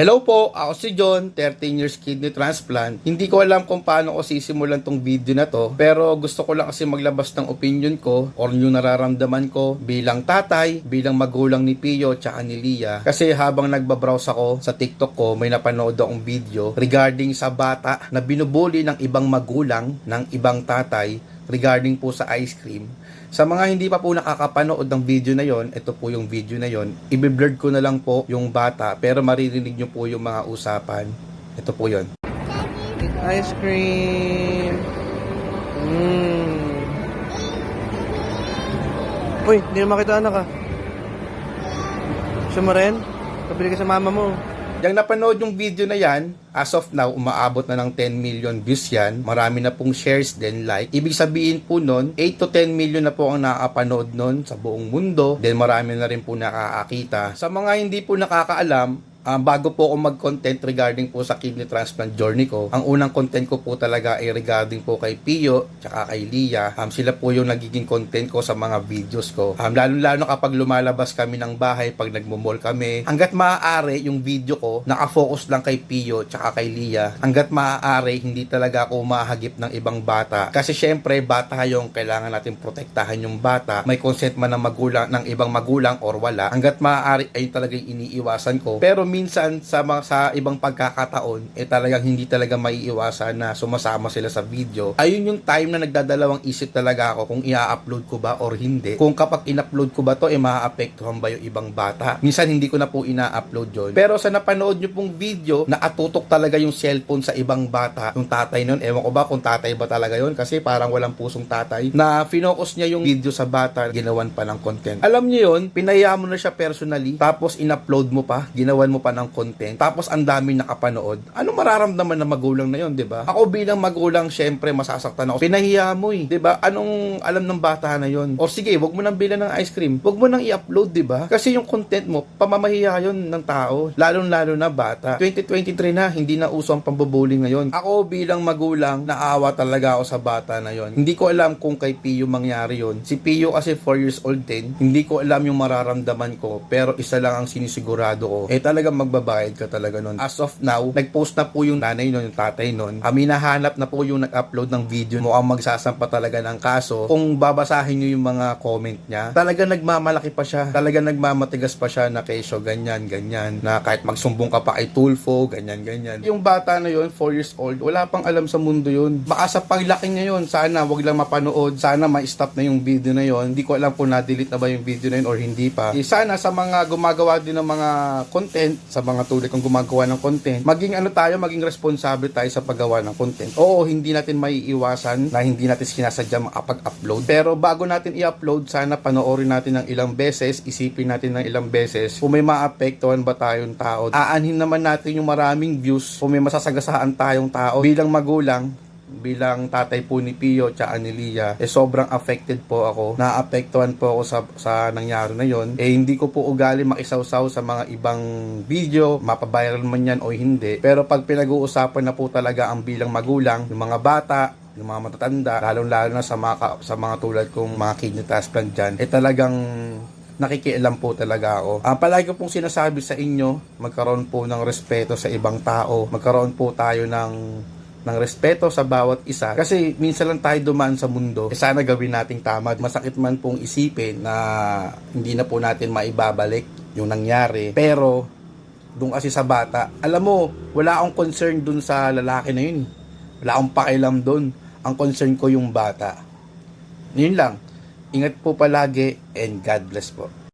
Hello po, ako si John, 13 years kidney transplant. Hindi ko alam kung paano ko sisimulan tong video na to, pero gusto ko lang kasi maglabas ng opinion ko or yung nararamdaman ko bilang tatay, bilang magulang ni Pio tsaka ni Lia. Kasi habang nagbabrowse ako sa TikTok ko, may napanood akong video regarding sa bata na binubuli ng ibang magulang, ng ibang tatay, regarding po sa ice cream. Sa mga hindi pa po nakakapanood ng video na yon, ito po yung video na yon. I-blurred ko na lang po yung bata pero maririnig nyo po yung mga usapan. Ito po yon. Ice cream. Mm. Uy, hindi na makita anak ah. Gusto mo rin? Kabili ka sa mama mo. Yung napanood yung video na yan, as of now, umaabot na ng 10 million views yan. Marami na pong shares din, like. Ibig sabihin po nun, 8 to 10 million na po ang nakapanood nun sa buong mundo. Then marami na rin po nakakakita. Sa mga hindi po nakakaalam, Ah, bago po ako mag-content regarding po sa kidney transplant journey ko, ang unang content ko po talaga ay regarding po kay Pio tsaka kay Lia. Um, sila po yung nagiging content ko sa mga videos ko. Um, lalo-lalo kapag lumalabas kami ng bahay, pag nagmumol kami, hanggat maaari yung video ko, nakafocus lang kay Pio tsaka kay Lia. Hanggat maaari, hindi talaga ako mahagip ng ibang bata. Kasi syempre, bata yung kailangan natin protektahan yung bata. May consent man ng magulang, ng ibang magulang or wala. Hanggat maaari, ay talagang iniiwasan ko. Pero minsan sa mga sa ibang pagkakataon eh talagang hindi talaga maiiwasan na sumasama sila sa video. Ayun yung time na nagdadalawang isip talaga ako kung i-upload ko ba or hindi. Kung kapag in-upload ko ba to eh maaapektuhan ba yung ibang bata. Minsan hindi ko na po ina-upload yon. Pero sa napanood nyo pong video, nakatutok talaga yung cellphone sa ibang bata. Yung tatay nun, ewan ko ba kung tatay ba talaga yon kasi parang walang pusong tatay na finokus niya yung video sa bata, ginawan pa ng content. Alam niyo yon, pinaya mo na siya personally, tapos in-upload mo pa, ginawan mo pa ng content, tapos ang dami nakapanood, ano mararamdaman ng magulang na yon, 'di ba? Ako bilang magulang, syempre masasaktan ako. Pinahiya mo eh, 'di ba? Anong alam ng bata na yon? O sige, wag mo nang bilan ng ice cream. Wag mo nang i-upload, 'di ba? Kasi yung content mo, pamamahiya yon ng tao, lalong-lalo na bata. 2023 na, hindi na uso ang pamboboling ngayon. Ako bilang magulang, naawa talaga ako sa bata na yon. Hindi ko alam kung kay Pio mangyari yon. Si Pio kasi 4 years old din, hindi ko alam yung mararamdaman ko, pero isa lang ang sinisigurado ko. Eh talagang magbabayad ka talaga nun. As of now, nag-post na po yung nanay nun, yung tatay nun. Kami nahanap na po yung nag-upload ng video. Mukhang magsasampa talaga ng kaso. Kung babasahin nyo yung mga comment niya, talaga nagmamalaki pa siya. Talaga nagmamatigas pa siya na kesyo, ganyan, ganyan. Na kahit magsumbong ka pa kay Tulfo, ganyan, ganyan. Yung bata na yun, 4 years old, wala pang alam sa mundo yun. Baka sa paglaki niya yun, sana wag lang mapanood, sana ma-stop na yung video na yun. Hindi ko alam kung na-delete na ba yung video na yun or hindi pa. Eh, sana sa mga gumagawa din ng mga content, sa mga tulad kong gumagawa ng content, maging ano tayo, maging responsable tayo sa paggawa ng content. Oo, hindi natin maiiwasan na hindi natin sinasadya makapag-upload. Pero bago natin i-upload, sana panoorin natin ng ilang beses, isipin natin ng ilang beses kung may maapektuhan ba tayong tao. Aanhin naman natin yung maraming views kung may masasagasaan tayong tao bilang magulang bilang tatay po ni Pio tsaka ni Lia, eh sobrang affected po ako. Naapektuhan po ako sa, sa nangyari na yon. Eh hindi ko po ugali makisawsaw sa mga ibang video, mapabiral man yan o hindi. Pero pag pinag-uusapan na po talaga ang bilang magulang, yung mga bata, yung mga matatanda, lalong-lalo na sa mga, ka- sa mga tulad kong mga kidney transplant dyan, eh talagang nakikialam po talaga ako. Ang palagi ko pong sinasabi sa inyo, magkaroon po ng respeto sa ibang tao, magkaroon po tayo ng ng respeto sa bawat isa. Kasi minsan lang tayo dumaan sa mundo, eh sana gawin nating tama. Masakit man pong isipin na hindi na po natin maibabalik yung nangyari. Pero, doon kasi sa bata, alam mo, wala akong concern dun sa lalaki na yun. Wala akong pakialam dun. Ang concern ko yung bata. Yun lang. Ingat po palagi and God bless po.